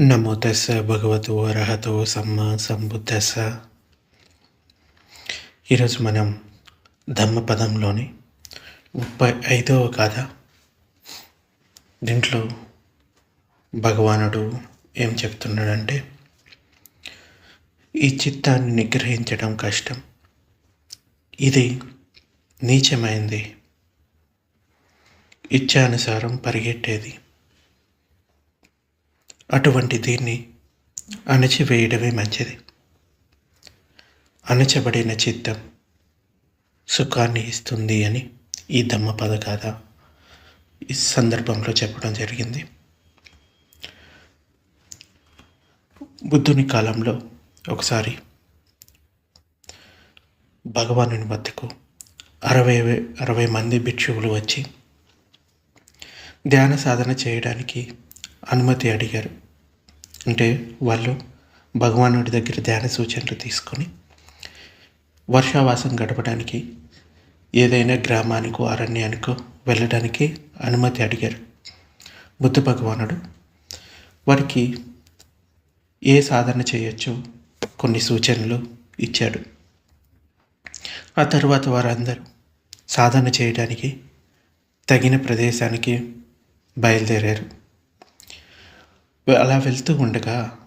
నమో తెస్స భగవతు అర్హతో సమ్మ సంబుద్ధస్స. ఈరోజు మనం ధమ్మపదంలోని ముప్పై ఐదవ కథ. దీంట్లో భగవానుడు ఏం చెప్తున్నాడంటే ఈ చిత్తాన్ని నిగ్రహించడం కష్టం. ఇది నీచమైంది. ఇచ్చానుసారం పరిగెట్టేది. అటువంటి దీన్ని అణచివేయడమే మంచిది. అణచబడిన చిత్తం సుఖాన్ని ఇస్తుంది అని ఈ దమ్మపద కథ ఈ సందర్భంలో చెప్పడం జరిగింది. బుద్ధుని కాలంలో ఒకసారి భగవానుని వద్దకు అరవై అరవై మంది భిక్షువులు వచ్చి ధ్యాన సాధన చేయడానికి అనుమతి అడిగారు. అంటే వాళ్ళు భగవానుడి దగ్గర ధ్యాన సూచనలు తీసుకొని వర్షావాసం గడపడానికి ఏదైనా గ్రామానికో అరణ్యానికో వెళ్ళడానికి అనుమతి అడిగారు. బుద్ధ భగవానుడు వారికి ఏ సాధన చేయొచ్చో కొన్ని సూచనలు ఇచ్చాడు. ఆ తర్వాత వారందరూ సాధన చేయడానికి తగిన ప్రదేశానికి బయలుదేరారు. అలా వెళ్తూ ఉండగా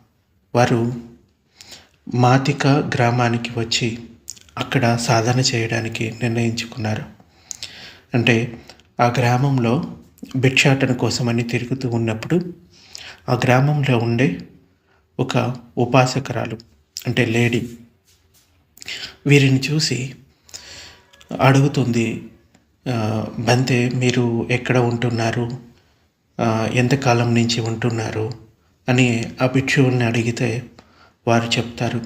వారు మాతిక గ్రామానికి వచ్చి అక్కడ సాధన చేయడానికి నిర్ణయించుకున్నారు. అంటే ఆ గ్రామంలో భిక్షాటన కోసమని తిరుగుతూ ఉన్నప్పుడు ఆ గ్రామంలో ఉండే ఒక ఉపాసకరాలు అంటే లేడీ వీరిని చూసి అడుగుతుంది బంతే మీరు ఎక్కడ ఉంటున్నారు? ఎంతకాలం నుంచి ఉంటున్నారు? అని ఆ భిక్షువుల్ని అడిగితే వారు చెప్తారు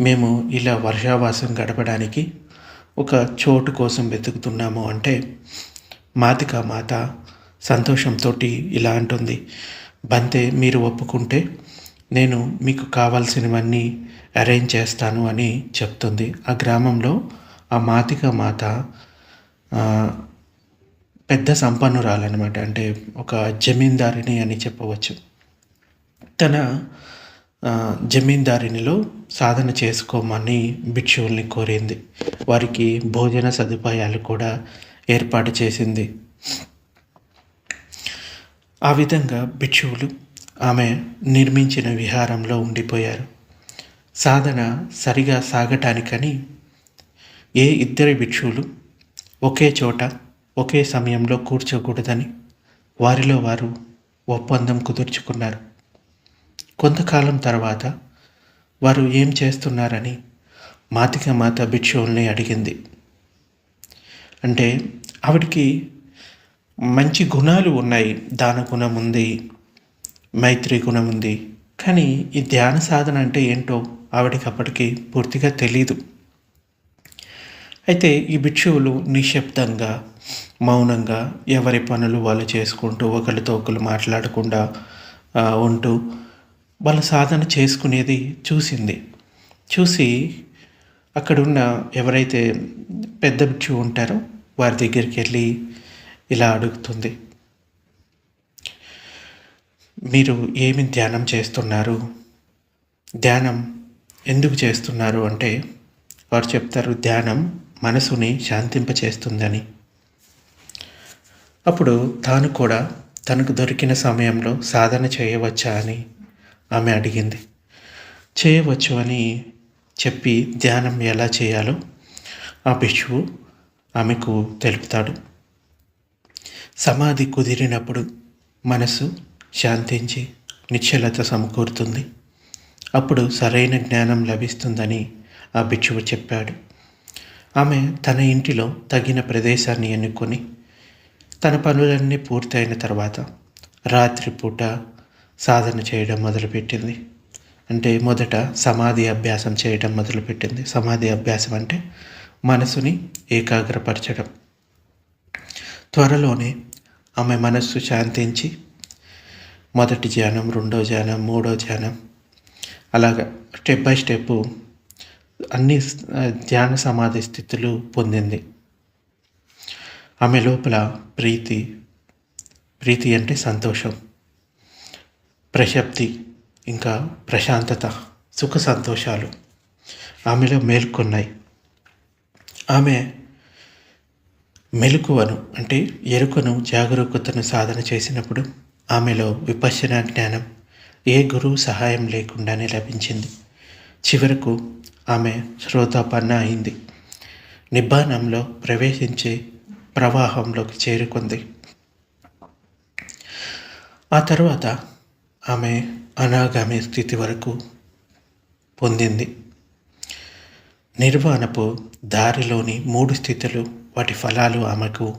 మేము ఇలా వర్షావాసం గడపడానికి ఒక చోటు కోసం వెతుకుతున్నాము అంటే మాతిక మాత సంతోషంతో ఇలా అంటుంది బంతే మీరు ఒప్పుకుంటే నేను మీకు కావాల్సినవన్నీ అరేంజ్ చేస్తాను అని చెప్తుంది. ఆ గ్రామంలో ఆ మాతిక మాత పెద్ద సంపన్నురాలన్నమాట. అంటే ఒక జమీందారిని అని చెప్పవచ్చు. తన జమీందారినిలో సాధన చేసుకోమని భిక్షువుల్ని కోరింది. వారికి భోజన సదుపాయాలు కూడా ఏర్పాటు చేసింది. ఆ విధంగా భిక్షువులు ఆమె నిర్మించిన విహారంలో ఉండిపోయారు. సాధన సరిగా సాగటానికని ఏ ఇద్దరి భిక్షువులు ఒకే చోట ఒకే సమయంలో కూర్చోకూడదని వారిలో వారు ఒప్పందం కుదుర్చుకున్నారు. కొంతకాలం తర్వాత వారు ఏం చేస్తున్నారని మాతిక మాత భిక్షువుల్ని అడిగింది. అంటే ఆవిడికి మంచి గుణాలు ఉన్నాయి దాన గుణం ఉంది మైత్రి గుణం ఉంది కానీ ఈ ధ్యాన సాధన అంటే ఏంటో ఆవిడికి అప్పటికి పూర్తిగా తెలీదు. అయితే ఈ భిక్షువులు నిశ్శబ్దంగా మౌనంగా ఎవరి పనులు వాళ్ళు చేసుకుంటూ ఒకరితో ఒకరు మాట్లాడకుండా ఉంటూ వాళ్ళ సాధన చేసుకునేది చూసింది. చూసి అక్కడున్న ఎవరైతే పెద్ద భిక్షు ఉంటారో వారి దగ్గరికి వెళ్ళి ఇలా అడుగుతుంది. మీరు ఏమి ధ్యానం చేస్తున్నారు? ధ్యానం ఎందుకు చేస్తున్నారు అంటే వారు చెప్తారు ధ్యానం మనసుని శాంతింపచేస్తుందని. అప్పుడు తాను కూడా తనకు దొరికిన సమయంలో సాధన చేయవచ్చా అని ఆమె అడిగింది. చేయవచ్చు అని చెప్పి ధ్యానం ఎలా చేయాలో ఆ భిక్షువు ఆమెకు తెలుపుతాడు. సమాధి కుదిరినప్పుడు మనసు శాంతించి నిశ్చలత సమకూరుతుంది. అప్పుడు సరైన జ్ఞానం లభిస్తుందని ఆ భిక్షువు చెప్పాడు. ఆమె తన ఇంటిలో తగిన ప్రదేశాన్ని ఎన్నుకొని తన పనులన్నీ పూర్తయిన తర్వాత రాత్రిపూట సాధన చేయడం మొదలుపెట్టింది. అంటే మొదట సమాధి అభ్యాసం చేయడం మొదలుపెట్టింది. సమాధి అభ్యాసం అంటే మనసుని ఏకాగ్రపరచడం. త్వరలోనే ఆమె మనస్సు శాంతించి మొదటి ధ్యానం రెండో ధ్యానం మూడో ధ్యానం అలాగా స్టెప్ బై స్టెప్ అన్ని ధ్యాన సమాధి స్థితులు పొందింది. ఆమె లోపల ప్రీతి ప్రీతి అంటే సంతోషం. ప్రశప్తి ఇంకా ప్రశాంతత సుఖ సంతోషాలు ఆమెలో మేల్కొన్నాయి. ఆమె మెలకువను అంటే ఎరుకను జాగరూకతను సాధన చేసినప్పుడు ఆమెలో విపశ్యన జ్ఞానం ఏ గురువు సహాయం లేకుండానే లభించింది. చివరకు ఆమె శ్రోతాపన్న అయింది. నిబ్బానంలో ప్రవేశించే ప్రవాహంలోకి చేరుకుంది. ఆ తర్వాత ఆమె అనాగామి స్థితి వరకు పొందింది. నిర్వాణపు దారిలోని మూడు స్థితులు వాటి ఫలాలు ఆమెకు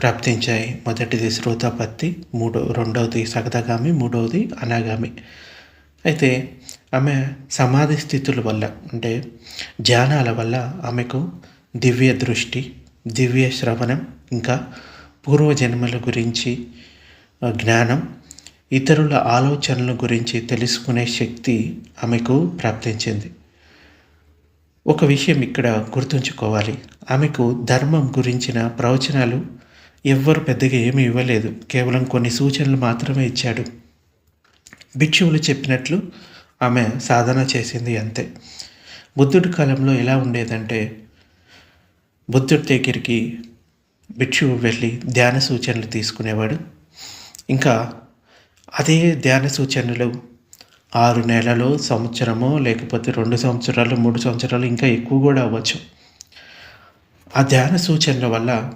ప్రాప్తించాయి. మొదటిది శ్రోతాపత్తి మూడో రెండవది సగదగామి మూడవది అనాగామి. అయితే ఆమె సమాధి స్థితుల వల్ల అంటే ధ్యానాల వల్ల ఆమెకు దివ్య దృష్టి దివ్య శ్రవణం ఇంకా పూర్వజన్మల గురించి జ్ఞానం ఇతరుల ఆలోచనల గురించి తెలుసుకునే శక్తి ఆమెకు ప్రాప్తించింది. ఒక విషయం ఇక్కడ గుర్తుంచుకోవాలి. ఆమెకు ధర్మం గురించిన ప్రవచనాలు ఎవ్వరు పెద్దగా ఏమీ ఇవ్వలేదు. కేవలం కొన్ని సూచనలు మాత్రమే ఇచ్చాడు. భిక్షువులు చెప్పినట్లు ఆమె సాధన చేసింది అంతే. బుద్ధుడి కాలంలో ఎలా ఉండేదంటే బుద్ధుడి దగ్గరికి భిక్షువు వెళ్ళి ధ్యాన సూచనలు తీసుకునేవాడు. ఇంకా అదే ధ్యాన సూచనలు. ఆరు నెలలు సంవత్సరము లేకపోతే రెండు సంవత్సరాలు మూడు సంవత్సరాలు ఇంకా ఎక్కువ కూడా అవ్వచ్చు. ఆ ధ్యాన సూచనల వల్ల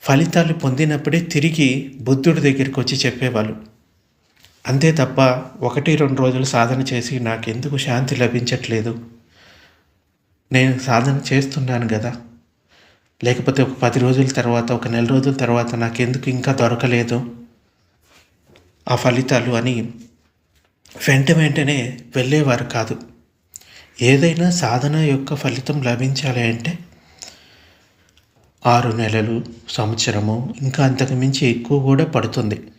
ఫలితాలు పొందినప్పుడే తిరిగి బుద్ధుడి దగ్గరికి వచ్చి చెప్పేవాళ్ళు. అంతే తప్ప ఒకటి రెండు రోజులు సాధన చేసి నాకెందుకు శాంతి లభించట్లేదు? నేను సాధన చేస్తున్నాను కదా. లేకపోతే ఒక పది రోజుల తర్వాత ఒక నెల రోజుల తర్వాత నాకెందుకు ఇంకా దొరకలేదు? ఆ ఫలితాలు అని వెంట వెంటనే వెళ్ళేవారు కాదు. ఏదైనా సాధన యొక్క ఫలితం లభించాలి అంటే ఆరు నెలలు సంవత్సరము ఇంకా అంతకు మించి ఎక్కువ కూడా పడుతుంది.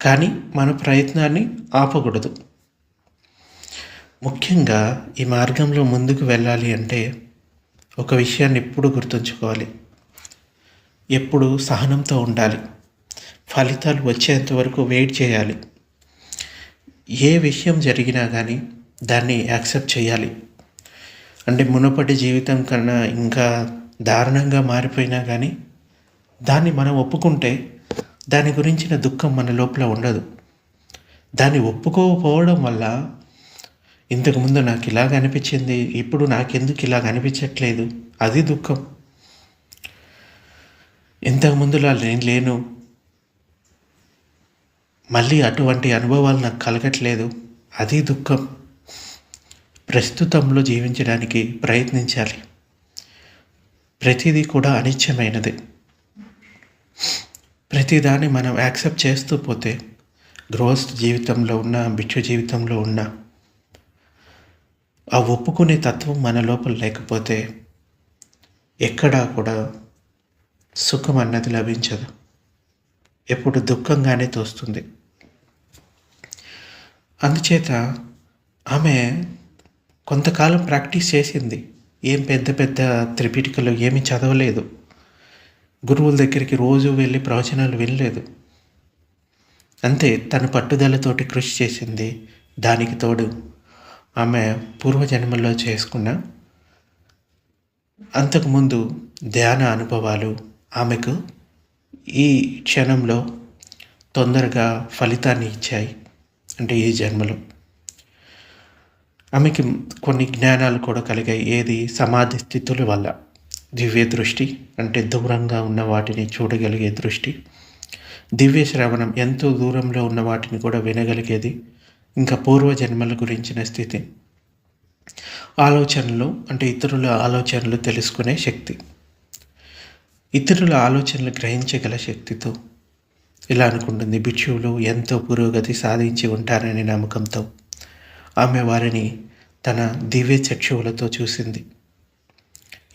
కానీ మన ప్రయత్నాన్ని ఆపకూడదు. ముఖ్యంగా ఈ మార్గంలో ముందుకు వెళ్ళాలి అంటే ఒక విషయాన్ని ఎప్పుడు గుర్తుంచుకోవాలి? ఎప్పుడు సహనంతో ఉండాలి? ఫలితాలు వచ్చేంత వరకు వెయిట్ చేయాలి. ఏ విషయం జరిగినా కానీ దాన్ని యాక్సెప్ట్ చేయాలి. అంటే మునుపటి జీవితం కన్నా ఇంకా దారుణంగా మారిపోయినా కానీ దాన్ని మనం ఒప్పుకుంటే దాని గురించిన దుఃఖం మన లోపల ఉండదు. దాన్ని ఒప్పుకోకపోవడం వల్ల ఇంతకుముందు నాకు ఇలాగ అనిపించింది ఇప్పుడు నాకెందుకు ఇలాగ అనిపించట్లేదు? అది దుఃఖం. ఇంతకుముందులా నేను లేను మళ్ళీ అటువంటి అనుభవాలు నాకు కలగట్లేదు. అది దుఃఖం. ప్రస్తుతంలో జీవించడానికి ప్రయత్నించాలి. ప్రతిదీ కూడా అనిత్యమైనది. ప్రతిదాన్ని మనం యాక్సెప్ట్ చేస్తూ పోతే గృహస్థ జీవితంలో ఉన్న భిక్ష జీవితంలో ఉన్న ఆ ఒప్పుకునే తత్వం మన లోపల లేకపోతే ఎక్కడా కూడా సుఖం అన్నది లభించదు. ఎప్పుడు దుఃఖంగానే తోస్తుంది. అందుచేత ఆమె కొంతకాలం ప్రాక్టీస్ చేసింది. ఏం పెద్ద పెద్ద త్రిపిటికలు ఏమీ చదవలేదు. గురువుల దగ్గరికి రోజు వెళ్ళి ప్రవచనాలు వినలేదు. అంతే తన పట్టుదలతోటి కృషి చేసింది. దానికి తోడు ఆమె పూర్వజన్మల్లో చేసుకున్న అంతకుముందు ధ్యాన అనుభవాలు ఆమెకు ఈ క్షణంలో తొందరగా ఫలితాన్ని ఇచ్చాయి. అంటే ఈ జన్మలో? ఆమెకి కొన్ని జ్ఞానాలు కూడా కలిగాయి. ఏది? సమాధి స్థితుల వల్ల. దివ్య దృష్టి అంటే దూరంగా ఉన్న వాటిని చూడగలిగే దృష్టి. దివ్య శ్రవణం ఎంతో దూరంలో ఉన్న వాటిని కూడా వినగలిగేది. ఇంకా పూర్వజన్మల గురించిన స్థితి. ఆలోచనలు అంటే ఇతరుల ఆలోచనలు తెలుసుకునే శక్తి. ఇతరుల ఆలోచనలు గ్రహించగల శక్తితో ఇలా అనుకుంటుంది భిక్షువులు ఎంతో పురోగతి సాధించి ఉంటారనే నమ్మకంతో ఆమె వారిని తన దివ్య చక్షువులతో చూసింది.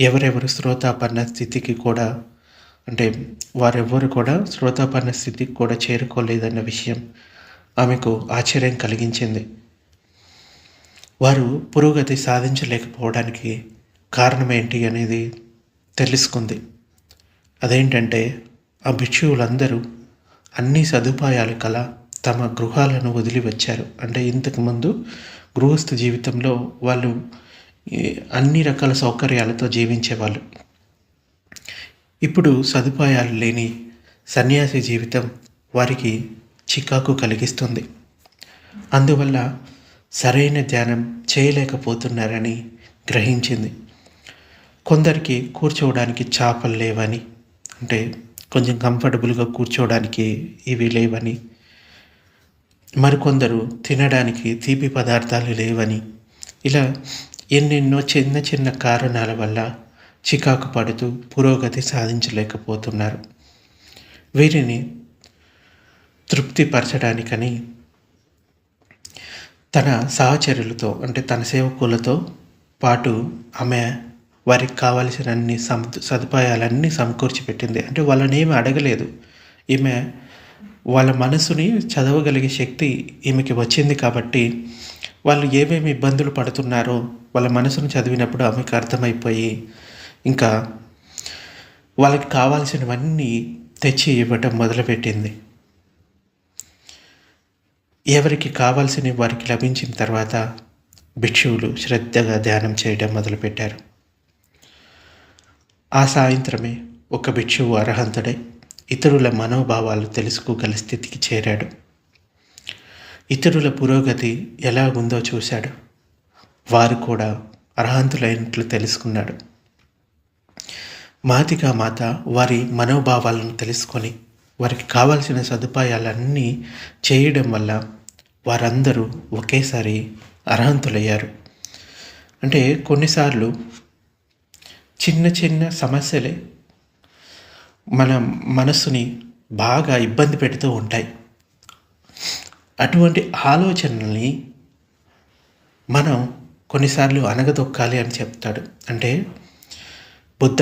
ఎవరెవరు శ్రోతాపన్న స్థితికి కూడా అంటే వారెవ్వరు కూడా శ్రోతాపన్న స్థితికి కూడా చేరుకోలేదన్న విషయం ఆమెకు ఆశ్చర్యం కలిగించింది. వారు పురోగతి సాధించలేకపోవడానికి కారణం ఏంటి అనేది తెలుసుకుంది. అదేంటంటే ఆ భిక్షువులందరూ అన్ని సదుపాయాలు కల తమ గృహాలను వదిలి వచ్చారు అంటే ఇంతకుముందు గృహస్థ జీవితంలో వాళ్ళు అన్ని రకాల సౌకర్యాలతో జీవించేవాళ్ళు. ఇప్పుడు సదుపాయాలు లేని సన్యాసి జీవితం వారికి చికాకు కలిగిస్తుంది. అందువల్ల సరైన ధ్యానం చేయలేకపోతున్నారని గ్రహించింది. కొందరికి కూర్చోవడానికి చాపలు లేవని అంటే కొంచెం కంఫర్టబుల్గా కూర్చోవడానికి ఇవి లేవని మరికొందరు తినడానికి తీపి పదార్థాలు లేవని ఇలా ఎన్నెన్నో చిన్న చిన్న కారణాల వల్ల చికాకు పడుతూ పురోగతి సాధించలేకపోతున్నారు. వీరిని తృప్తిపరచడానికని తన సహచరులతో అంటే తన సేవకులతో పాటు ఆమె వారికి కావలసిన అన్ని సమ సదుపాయాలన్నీ సమకూర్చి పెట్టింది. అంటే వాళ్ళని ఏమి అడగలేదు. ఈమె వాళ్ళ మనసుని చదవగలిగే శక్తి ఈమెకి వచ్చింది కాబట్టి వాళ్ళు ఏమేమి ఇబ్బందులు పడుతున్నారో వాళ్ళ మనసును చదివినప్పుడు ఆమెకు అర్థమైపోయి ఇంకా వాళ్ళకి కావాల్సినవన్నీ తెచ్చి ఇవ్వటం మొదలుపెట్టింది. ఎవరికి కావాల్సినవి వారికి లభించిన తర్వాత భిక్షువులు శ్రద్ధగా ధ్యానం చేయడం మొదలుపెట్టారు. ఆ సాయంత్రమే ఒక భిక్షువు అర్హంతుడై ఇతరుల మనోభావాలు తెలుసుకోగల స్థితికి చేరాడు. ఇతరుల పురోగతి ఎలా ఉందో చూశాడు. వారు కూడా అర్హంతులైనట్లు తెలుసుకున్నాడు. మాతిగా మాత వారి మనోభావాలను తెలుసుకొని వారికి కావాల్సిన సదుపాయాలన్నీ చేయడం వల్ల వారందరూ ఒకేసారి అర్హంతులయ్యారు. అంటే కొన్నిసార్లు చిన్న చిన్న సమస్యలే మన మనస్సుని బాగా ఇబ్బంది పెడుతూ ఉంటాయి. అటువంటి ఆలోచనల్ని మనం కొన్నిసార్లు అనగదొక్కాలి అని చెప్తాడు. అంటే బుద్ధ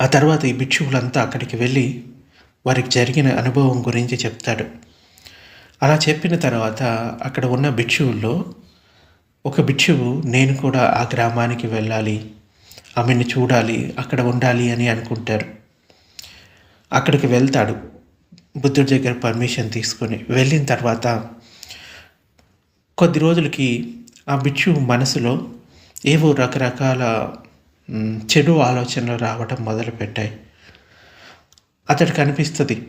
ఆ తర్వాత ఈ భిక్షువులంతా అక్కడికి వెళ్ళి వారికి జరిగిన అనుభవం గురించి చెప్తాడు. అలా చెప్పిన తర్వాత అక్కడ ఉన్న భిక్షువుల్లో ఒక భిక్షువు నేను కూడా ఆ గ్రామానికి వెళ్ళాలి ఆమెను చూడాలి అక్కడ ఉండాలి అని అనుకుంటారు. అక్కడికి వెళ్తాడు బుద్ధుడి దగ్గర పర్మిషన్ తీసుకొని. వెళ్ళిన తర్వాత కొద్ది రోజులకి ఆ భిక్షువు మనసులో ఏవో రకరకాల చెడు ఆలోచనలు రావడం మొదలుపెట్టాయి. అతడికి అనిపిస్తుంది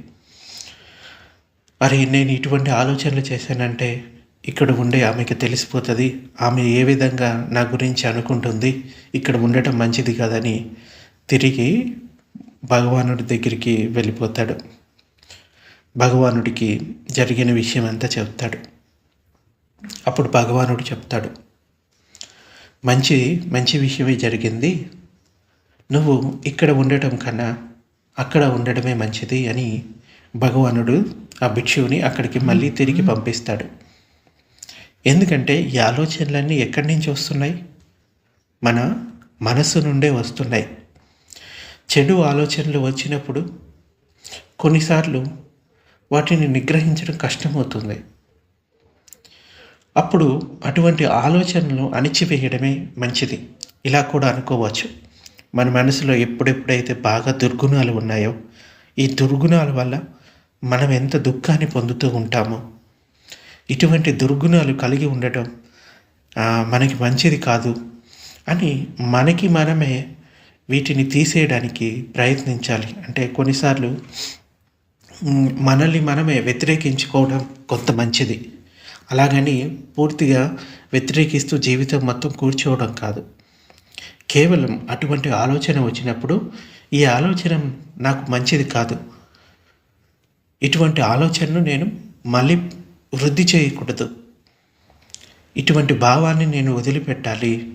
అరే నేను ఇటువంటి ఆలోచనలు చేశానంటే ఇక్కడ ఉండే ఆమెకి తెలిసిపోతుంది ఆమె ఏ విధంగా నా గురించి అనుకుంటుంది ఇక్కడ ఉండటం మంచిది కాదని తిరిగి భగవానుడి దగ్గరికి వెళ్ళిపోతాడు. భగవానుడికి జరిగిన విషయం అంతా చెప్తాడు. అప్పుడు భగవానుడు చెప్తాడు మంచి మంచి విషయమే జరిగింది. నువ్వు ఇక్కడ ఉండటం కన్నా అక్కడ ఉండడమే మంచిది అని భగవానుడు ఆ భిక్షువుని అక్కడికి మళ్ళీ తిరిగి పంపిస్తాడు. ఎందుకంటే ఈ ఆలోచనలన్నీ ఎక్కడి నుంచి వస్తున్నాయి? మన మనస్సు నుండే వస్తున్నాయి. చెడు ఆలోచనలు వచ్చినప్పుడు కొన్నిసార్లు వాటిని నిగ్రహించడం కష్టమవుతుంది. అప్పుడు అటువంటి ఆలోచనలు అణిచివేయడమే మంచిది. ఇలా కూడా అనుకోవచ్చు. మన మనసులో ఎప్పుడెప్పుడైతే బాగా దుర్గుణాలు ఉన్నాయో ఈ దుర్గుణాల వల్ల మనం ఎంత దుఃఖాన్ని పొందుతూ ఉంటామో ఇటువంటి దుర్గుణాలు కలిగి ఉండటం మనకి మంచిది కాదు అని మనకి మనమే వీటిని తీసేయడానికి ప్రయత్నించాలి. అంటే కొన్నిసార్లు మనల్ని మనమే వ్యతిరేకించుకోవడం కొంత మంచిది. అలాగని పూర్తిగా వ్యతిరేకిస్తూ జీవితం మొత్తం కూర్చోవడం కాదు. కేవలం అటువంటి ఆలోచన వచ్చినప్పుడు ఈ ఆలోచన నాకు మంచిది కాదు. ఇటువంటి ఆలోచనను నేను మళ్ళీ వృద్ధి చేయకూడదు. ఇటువంటి భావాన్ని నేను వదిలిపెట్టాలి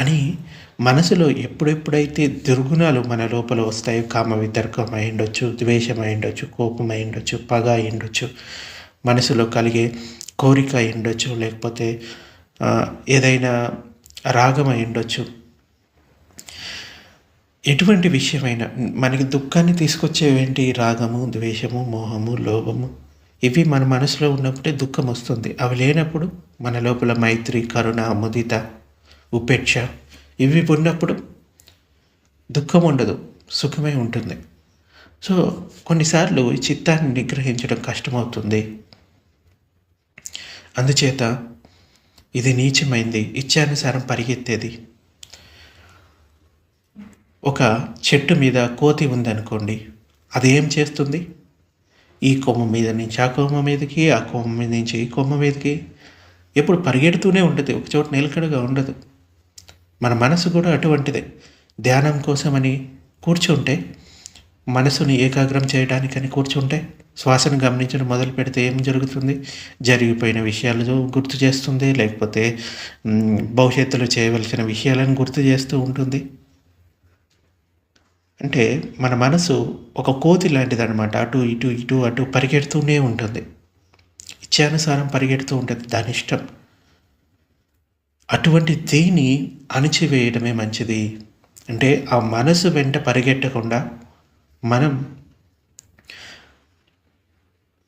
అని మనసులో ఎప్పుడెప్పుడైతే దుర్గుణాలు మన లోపల వస్తాయో కామ వితర్కం అయి ఉండొచ్చు ద్వేషం అయి ఉండొచ్చు కోపం అయి ఉండొచ్చు పగ అయి ఉండొచ్చు మనసులో కలిగే కోరిక అయి ఉండొచ్చు లేకపోతే ఏదైనా రాగం అయి ఉండొచ్చు. ఎటువంటి విషయమైనా మనకి దుఃఖాన్ని తీసుకొచ్చేవేంటి? రాగము ద్వేషము మోహము లోభము. ఇవి మన మనసులో ఉన్నప్పుడే దుఃఖం వస్తుంది. అవి లేనప్పుడు మన లోపల మైత్రి కరుణ ముదిత ఉపేక్ష ఇవి ఉన్నప్పుడు దుఃఖం ఉండదు సుఖమే ఉంటుంది. సో కొన్నిసార్లు ఈ చిత్తాన్ని నిగ్రహించడం కష్టమవుతుంది. అందుచేత ఇది నీచమైంది ఇచ్చానుసారం పరిగెత్తేది. ఒక చెట్టు మీద కోతి ఉందనుకోండి అది ఏం చేస్తుంది? ఈ కొమ్మ మీద నుంచి ఆ కొమ్మ మీదకి ఆ కొమ్మ మీద నుంచి ఈ కొమ్మ మీదకి. ఎప్పుడు పరిగెడుతూనే ఉంటుంది ఒక చోట నిలకడగా ఉండదు. మన మనసు కూడా అటువంటిదే. ధ్యానం కోసమని కూర్చుంటే మనసుని ఏకాగ్రం చేయడానికని కూర్చుంటే శ్వాసను గమనించడం మొదలు పెడితే ఏం జరుగుతుంది? జరిగిపోయిన విషయాలు గుర్తు చేస్తుంది లేకపోతే భవిష్యత్తులో చేయవలసిన విషయాలను గుర్తు చేస్తూ ఉంటుంది. అంటే మన మనసు ఒక కోతి లాంటిదనమాట అటు ఇటు ఇటు అటు పరిగెడుతూనే ఉంటుంది. ఇచ్చానుసారం పరిగెడుతూ ఉంటుంది. దాని ఇష్టం. అటువంటి దేని అణిచివేయడమే మంచిది? అంటే ఆ మనసు వెంట పరిగెట్టకుండా మనం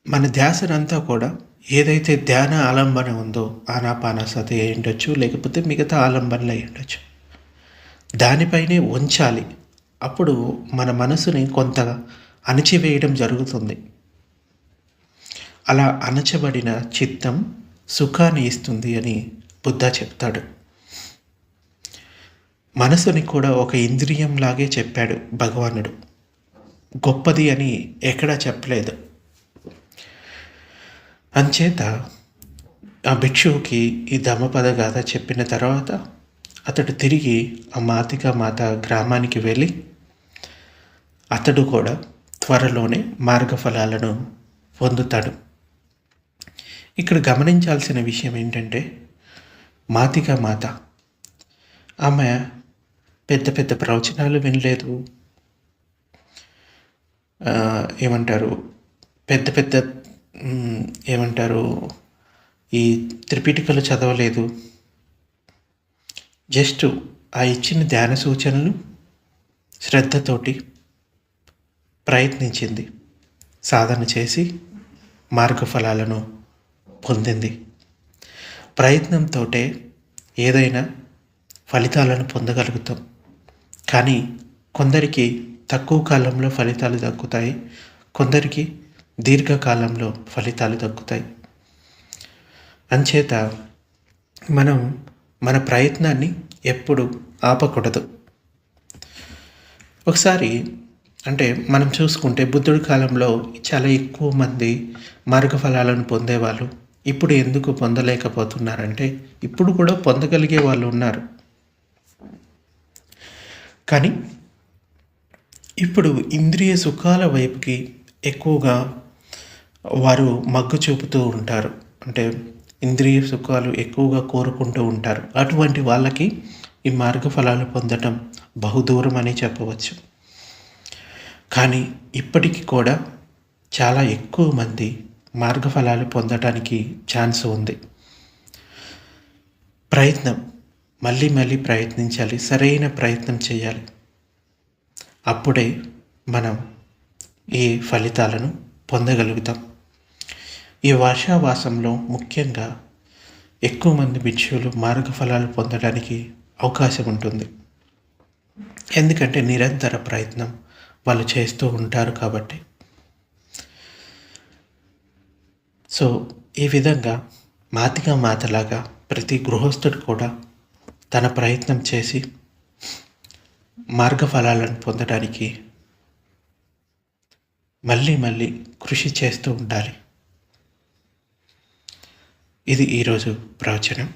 మన ధ్యాసనంతా కూడా ఏదైతే ధ్యాన ఆలంబన ఉందో ఆనాపానసతి అయి ఉండొచ్చు లేకపోతే మిగతా ఆలంబనలు అయి ఉండొచ్చు దానిపైనే ఉంచాలి. అప్పుడు మన మనసుని కొంత అణచివేయడం జరుగుతుంది. అలా అణచబడిన చిత్తం సుఖాన్ని ఇస్తుంది అని బుద్ధ చెప్తాడు. మనసుని కూడా ఒక ఇంద్రియం లాగే చెప్పాడు భగవానుడు. గొప్పది అని ఎక్కడా చెప్పలేదు. అంచేత ఆ భిక్షువుకి ఈ దమపద గాథ చెప్పిన తర్వాత అతడు తిరిగి ఆ మాతిక మాత గ్రామానికి వెళ్ళి అతడు కూడా త్వరలోనే మార్గఫలాలను పొందుతాడు. ఇక్కడ గమనించాల్సిన విషయం ఏంటంటే మాతిక మాత ఆమె పెద్ద పెద్ద ప్రవచనాలు వినలేదు. ఏమంటారు పెద్ద పెద్ద ఏమంటారు ఈ త్రిపిటికలు చదవలేదు. జస్ట్ ఆ ఇచ్చిన ధ్యాన సూచనలు శ్రద్ధతోటి ప్రయత్నించింది. సాధన చేసి మార్గఫలాలను పొందింది. ప్రయత్నంతో ఏదైనా ఫలితాలను పొందగలుగుతాం. కానీ కొందరికి తక్కువ కాలంలో ఫలితాలు దక్కుతాయి. కొందరికి దీర్ఘకాలంలో ఫలితాలు దక్కుతాయి. అంచేత మనం మన ప్రయత్నాన్ని ఎప్పుడు ఆపకూడదు. ఒకసారి అంటే మనం చూసుకుంటే బుద్ధుడి కాలంలో చాలా ఎక్కువ మంది మార్గఫలాలను పొందేవాళ్ళు ఇప్పుడు ఎందుకు పొందలేకపోతున్నారంటే ఇప్పుడు కూడా పొందగలిగే వాళ్ళు ఉన్నారు. కానీ ఇప్పుడు ఇంద్రియ సుఖాల వైపుకి ఎక్కువగా వారు మగ్గు చూపుతూ ఉంటారు. అంటే ఇంద్రియ సుఖాలు ఎక్కువగా కోరుకుంటూ ఉంటారు. అటువంటి వాళ్ళకి ఈ మార్గఫలాలు పొందటం బహుదూరం అని చెప్పవచ్చు. కానీ ఇప్పటికీ కూడా చాలా ఎక్కువ మంది మార్గఫలాలు పొందటానికి ఛాన్స్ ఉంది. ప్రయత్నం మళ్ళీ మళ్ళీ ప్రయత్నించాలి సరైన ప్రయత్నం చేయాలి. అప్పుడే మనం ఈ ఫలితాలను పొందగలుగుతాం. ఈ వర్షావాసంలో ముఖ్యంగా ఎక్కువ మంది భిక్షువులు మార్గఫలాలు పొందడానికి అవకాశం ఉంటుంది. ఎందుకంటే నిరంతర ప్రయత్నం వాళ్ళు చేస్తూ ఉంటారు కాబట్టి. సో ఈ విధంగా మాతిగా మాతలాగా ప్రతి గృహస్థుడు కూడా తన ప్రయత్నం చేసి మార్గఫలాలను పొందడానికి మళ్ళీ మళ్ళీ కృషి చేస్తూ ఉండాలి. ఇది ఈరోజు ప్రవచనం.